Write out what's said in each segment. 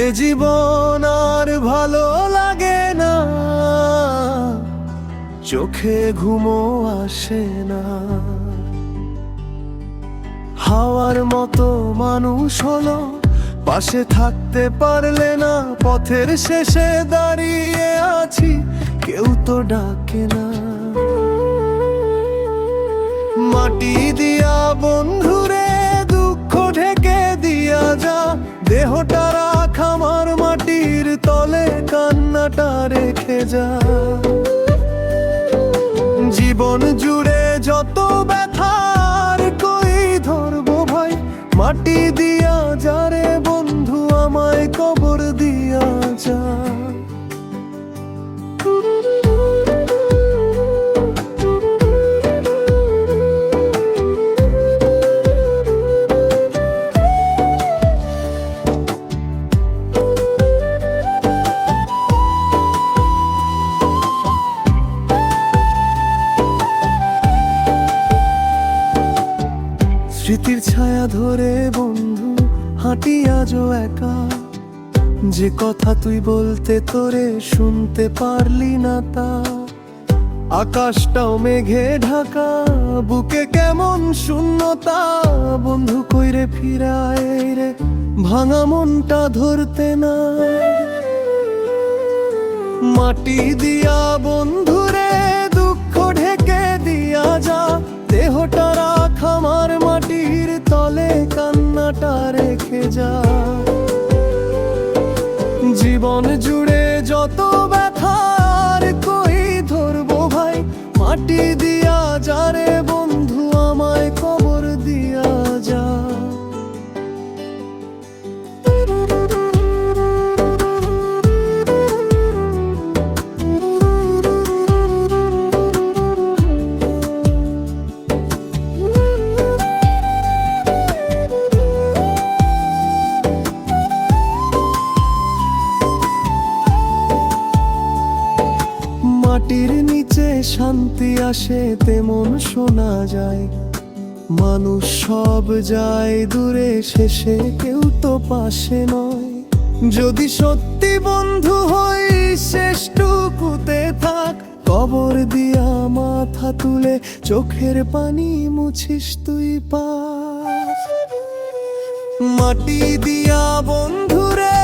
এ জীবন আর ভালো লাগে না। চোখে ঘুমো আসে না। হাওয়ার মতো মানুষ হলো, পাশে থাকতে পারলে না, পথের শেষে দাঁড়িয়ে আছি, কেউ তো ডাকে না। মাটি দিয়া বন্ধুরে, দুঃখ ঢেকে দিয়া যা দেহটা যা। জীবন জুড়ে যত ব্যথার কই ধরবো ভাই? মাটি দিয়া যারে বন্ধু স্মৃতির ছায়া ধরে বন্ধু, হাঁটি আজও একা। যে কথা তুই বলতে তোরে শুনতে পারলি না তা। আকাশটাও মেঘে ঢাকা, বুকে কেমন শূন্যতা। বন্ধু কইরে ফিরায় রে? ভাঙা মনটা ধরতে না মাটি দিয়া বন্ধুরে দুঃখ ঢেকে দিয়া জীবন জুড়ে যত ব্যথার কই ধরবো ভাই? মাটি শান্তি আসে তেমন শোনা যায়। মানুষ সব যায় দূরে, শেষে কেউ তো পাশে নয়। যদি সত্যি বন্ধু হই, শেষটুকুতে থাক। কবর দিয়া মাথা তুলে, চোখের পানি মুছিস তুই পাস। মাটি দিয়া বন্ধুরে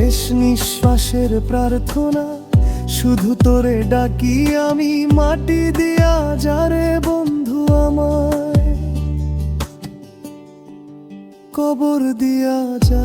শেষ নিঃশ্বাসের প্রার্থনা, শুধু তোরে ডাকি আমি মাটি দিয়া, যারে বন্ধু আমায় কবর দিয়া যা।